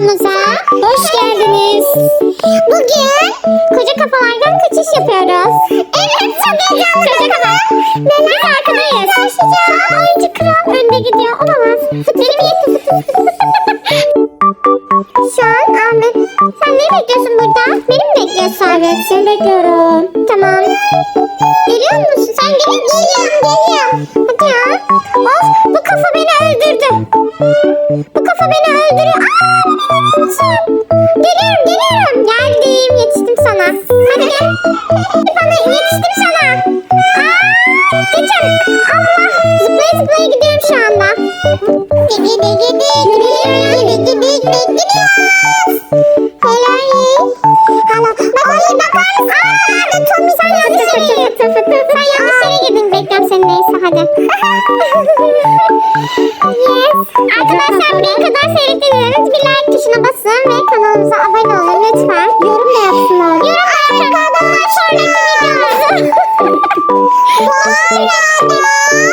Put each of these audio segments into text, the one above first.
videomuza hoş geldiniz. Bugün koca kafalardan kaçış yapıyoruz. Evet çok heyecanlı. Koca kafa. Biz arkadayız. Oyuncu kral önde gidiyor. Olamaz. Benim yetim. Şu an Ahmet. Sen ne bekliyorsun burada? Beni mi bekliyorsun? Evet seni bekliyorum. Tamam. Geliyor musun? Sen musun? Geliyorum geliyorum. Hadi ya. Of bu kafa beni öldürdü. Bu kafa beni öldürüyor. Aa musun? Geliyorum geliyorum. Geldim yetiştim sana. Hadi gel. Bana yetiştim sana. Kadar seyrettiyseniz bir like tuşuna basın ve kanalımıza abone olun lütfen. Yorum da yapsınlar. Yorum arkadaşlar. Sonraki videomuzda. Bu arada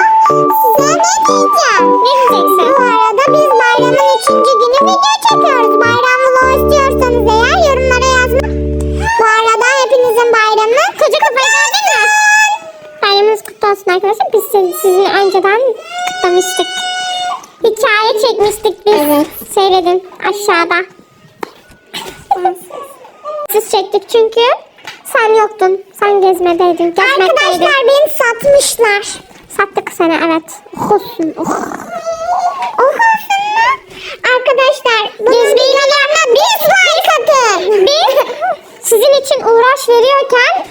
çekmiştik biz. Evet. Seyredin aşağıda. Siz çektik çünkü sen yoktun. Sen gezmedeydin. Gezmekteydin. Arkadaşlar beni satmışlar. Sattık seni evet. Olsun. Oh. Olsun mu? Arkadaşlar bunun videolarına biz like atın. Biz sizin için uğraş veriyorken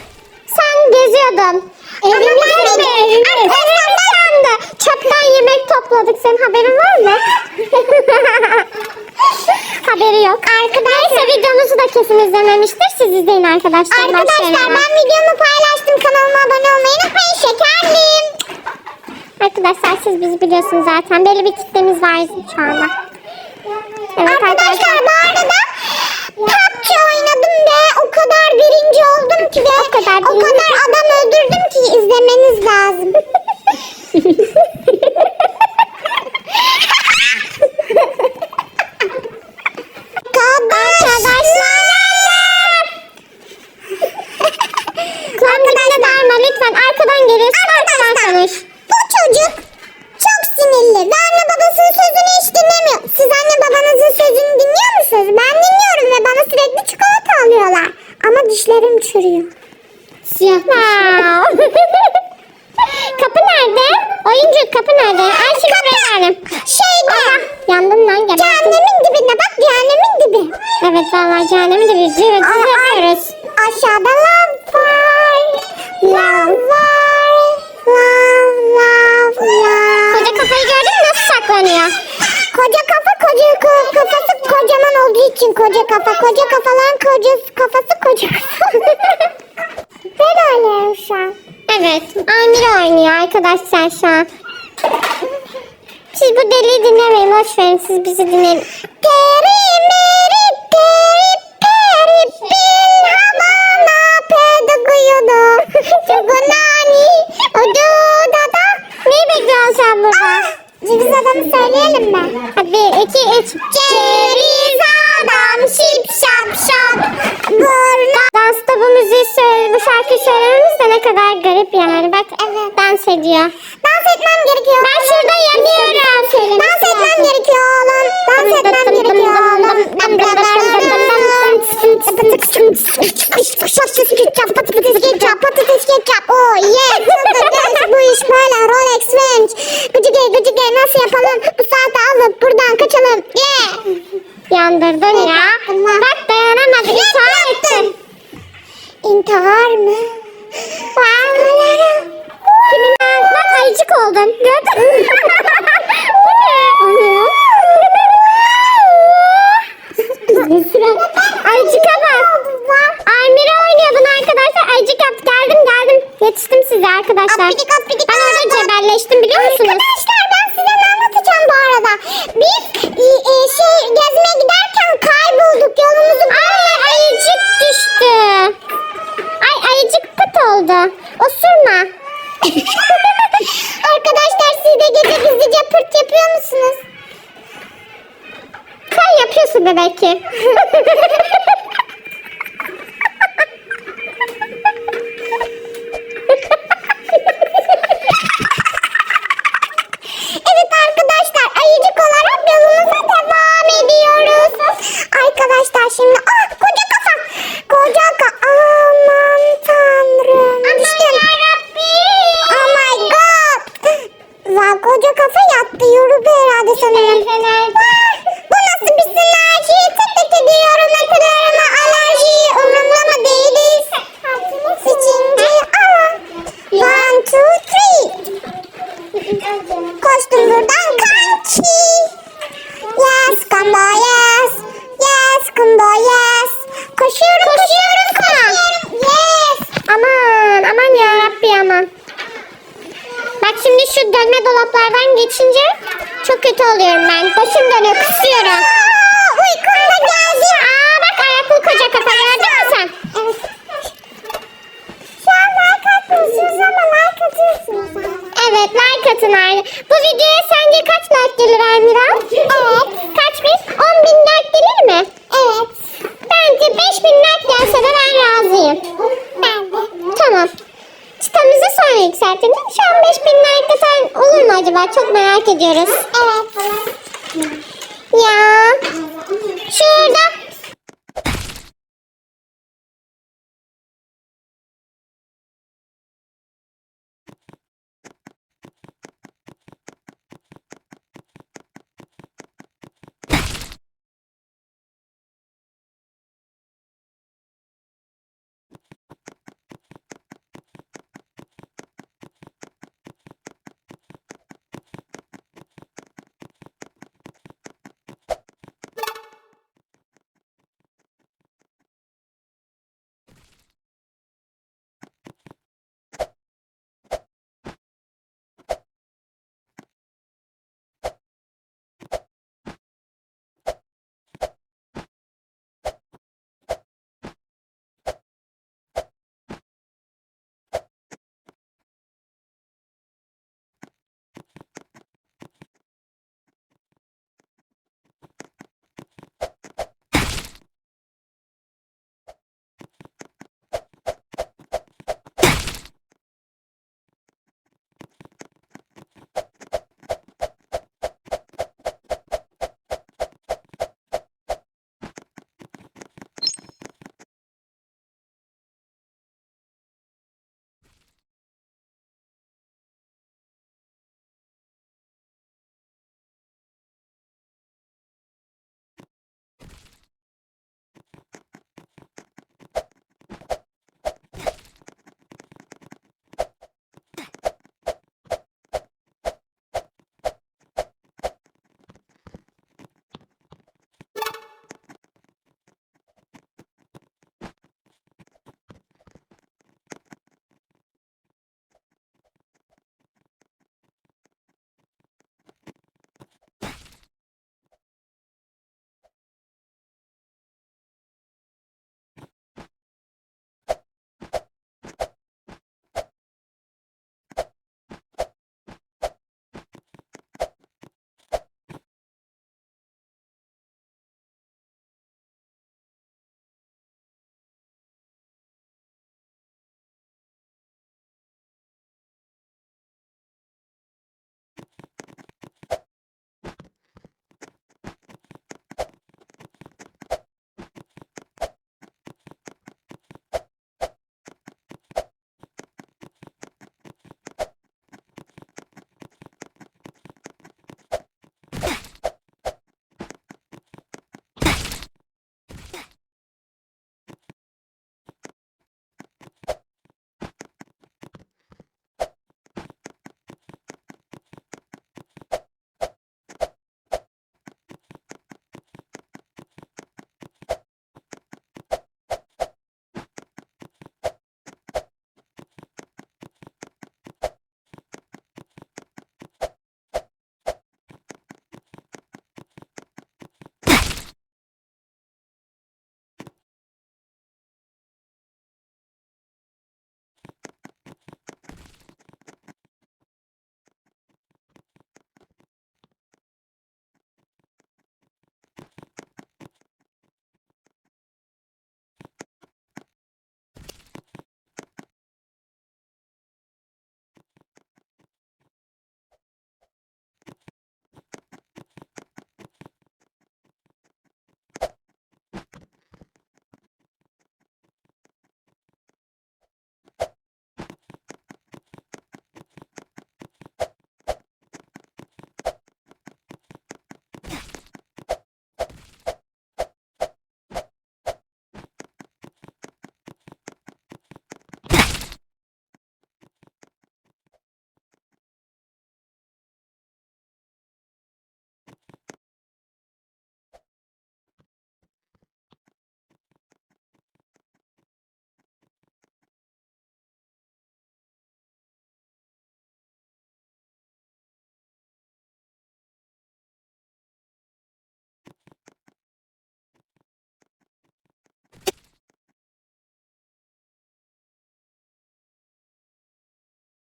sen geziyordun. Evimiz mi? Evimiz yandı. Çöpten yemek topladık. Senin haberin var mı? Haberi yok. Arkadaşlar videomuzu da kesin izlememiştir. Siz izleyin arkadaşlar. Arkadaşlar ben videomu paylaştım. Kanalıma abone olmayı unutmayın. Şekerliyim. Arkadaşlar siz bizi biliyorsunuz zaten. Belli bir kitlemiz var şu anda. Evet arkadaşlar, bu arada PUBG oynadım ve o kadar birinci oldum ki ve o kadar, o kadar adam öldürdüm ki izlemeniz Lav var. Lav lav lav. Koca kafayı gördün mü nasıl saklanıyor? Koca kafa koca ko- kafası kocaman olduğu için koca kafa. Koca kafaların kocası kafası koca kafa. ben oynuyorum şu an. Evet. Amir oynuyor arkadaşlar şu an. Siz bu deliği dinlemeyin. Boş verin. Siz bizi dinleyin. Peri meri pedaguyudu. Çugunani odudada. Neyi bekliyorsun sen burada? Ceviz adamı söyleyelim mi? Hadi bir, iki, üç. Ceviz adam şip şap şap. Burna. Dansta bu müziği söyle, bu şarkıyı söylememiz de ne kadar garip yani. Bak evet. dans ediyor. Dans etmem gerekiyor. Ben şurada yanıyorum. Dans etmem gerekiyor oğlum. Dans etmem gerekiyor oğlum. Oh yeah. Bu iş böyle. Rolex Range. Gıcıge gıcıge nasıl yapalım? Bu saate alıp buradan kaçalım. Yeah. Yandırdın ya. Bak dayanamadı. İntihar ettin. İntihar mı? Bağlarım. Kimin Bak ayıcık oldun. Gördün mü? oldu. Osurma. Arkadaşlar siz gece gizlice pırt yapıyor musunuz? Kay yapıyorsun demek ki. Dönme dolaplardan geçince çok kötü oluyorum ben. Başım dönüyor, kısıyorum. Uykumda geldi. Aa bak ayaklı koca kafa gördün mü sen? Evet. Şu an like atın Bu videoya sence kaç like gelir Amira? Evet. Kaç acaba? Çok merak ediyoruz.